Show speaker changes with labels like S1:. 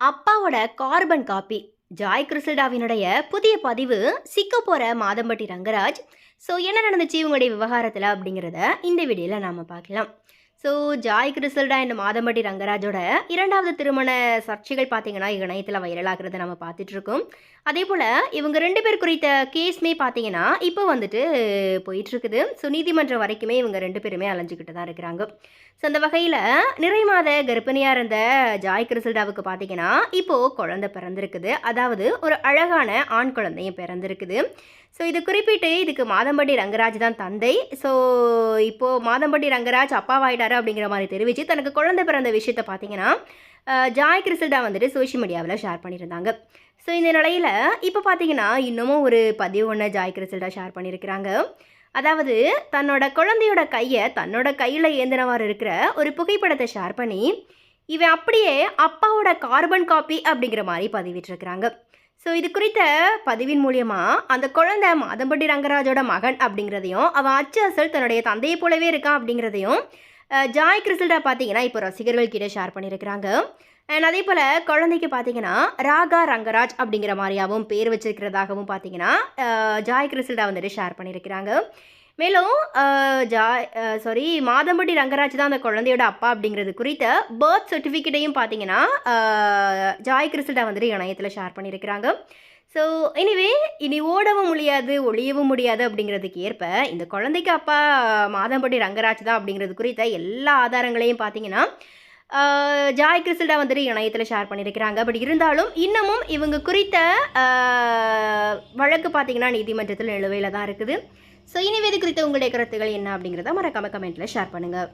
S1: அப்பாவோட carbon copy. Joy கிறிஸ்டாவினுடைய புதிய பதிவு சிக்க போகிற மாதம்பட்டி ரங்கராஜ். ஸோ என்ன நடந்துச்சு இவங்களுடைய விவகாரத்தில் அப்படிங்கிறத இந்த வீடியோவில் நாம் பார்க்கலாம். ஸோ ஜாய் கிறிஸ்டல்டா என்ற மாதம்பட்டி ரங்கராஜோட இரண்டாவது திருமண சர்ச்சைகள் பார்த்தீங்கன்னா இணையத்தில் வைரலாகிறத நம்ம பார்த்துட்டு இருக்கோம் அதே போல் இவங்க ரெண்டு பேர் குறித்த கேஸ்மே பார்த்தீங்கன்னா இப்போ வந்துட்டு போயிட்டுருக்குது ஸோ நீதிமன்றம் வரைக்குமே இவங்க ரெண்டு பேருமே அலைஞ்சிக்கிட்டு தான் இருக்கிறாங்க. ஸோ அந்த வகையில் நிறை மாத கர்ப்பிணியாக இருந்த ஜாய் கிறிஸ்டல்டாவுக்கு பார்த்தீங்கன்னா இப்போது குழந்தை பிறந்திருக்குது. அதாவது ஒரு அழகான ஆண் குழந்தையும் பிறந்திருக்குது. ஸோ இது குறிப்பிட்டு இதுக்கு மாதம்பட்டி ரங்கராஜ் தான் தந்தை. ஸோ இப்போது மாதம்பட்டி ரங்கராஜ் அப்பாவாயிட்டாரு அப்படிங்கிற மாதிரி தெரிவித்து தனக்கு குழந்தை பிறந்த விஷயத்த பார்த்தீங்கன்னா ஜாய் கிறிஸ்டல்டா வந்துட்டு சோஷியல் மீடியாவில் ஷேர் பண்ணியிருந்தாங்க. ஸோ இந்த நிலையில் இப்போ பார்த்தீங்கன்னா இன்னமும் ஒரு பதிவு ஒன்று ஜாய் கிறிஸ்டல்டா ஷேர் பண்ணியிருக்கிறாங்க. அதாவது தன்னோட குழந்தையோட கையை தன்னோட கையில் ஏந்தினவாறு இருக்கிற ஒரு புகைப்படத்தை ஷேர் பண்ணி இவன் அப்படியே அப்பாவோட கார்பன் காப்பி அப்படிங்கிற மாதிரி பதிவிட்டிருக்கிறாங்க. ஸோ இது குறித்த பதிவின் மூலியமாக அந்த குழந்தை மாதம்பட்டி ரங்கராஜோட மகன் அப்படிங்கிறதையும் அவன் அச்சு அசல் தன்னுடைய தந்தையை போலவே இருக்கான் அப்படிங்கிறதையும் ஜாய் கிறிஸ்டா பார்த்தீங்கன்னா இப்போ ரசிகர்கள் கிட்ட ஷேர் பண்ணியிருக்கிறாங்க. அண்ட் அதே போல் குழந்தைக்கு பார்த்தீங்கன்னா ராகா ரங்கராஜ் அப்படிங்கிற மாதிரியாகவும் பேர் வச்சிருக்கிறதாகவும் பார்த்தீங்கன்னா ஜாய் கிறிஸ்டா வந்துட்டு ஷேர் பண்ணியிருக்கிறாங்க. மேலும் ஜா ஜாய் சாரி மாதம்பட்டி ரங்கராஜ் தான் அந்த குழந்தையோட அப்பா அப்படிங்கிறது குறித்த பர்த் சர்டிஃபிகேட்டையும் பார்த்தீங்கன்னா ஜாய் கிறிஸ்டா வந்துட்டு இணையத்தில் ஷேர் பண்ணியிருக்கிறாங்க. ஸோ எனிவே இனி ஓடவும் முடியாது ஒளியவும் முடியாது அப்படிங்கிறதுக்கு ஏற்ப இந்த குழந்தைக்கு அப்பா மாதம்பட்டி ரங்கராஜ் தான் அப்படிங்கிறது குறித்த எல்லா ஆதாரங்களையும் பார்த்தீங்கன்னா ஜாய் கிறிஸ்டா வந்துட்டு இணையத்தில் ஷேர் பண்ணியிருக்கிறாங்க. பட் இருந்தாலும் இன்னமும் இவங்க குறித்த வழக்கு பார்த்தீங்கன்னா நீதிமன்றத்தில் நிலுவையில் தான் இருக்குது. ஸோ இனிவே இது குறித்த உங்களுடைய கருத்துக்கள் என்ன அப்படிங்கிறத மறக்காம கமெண்ட்டில் ஷேர் பண்ணுங்கள்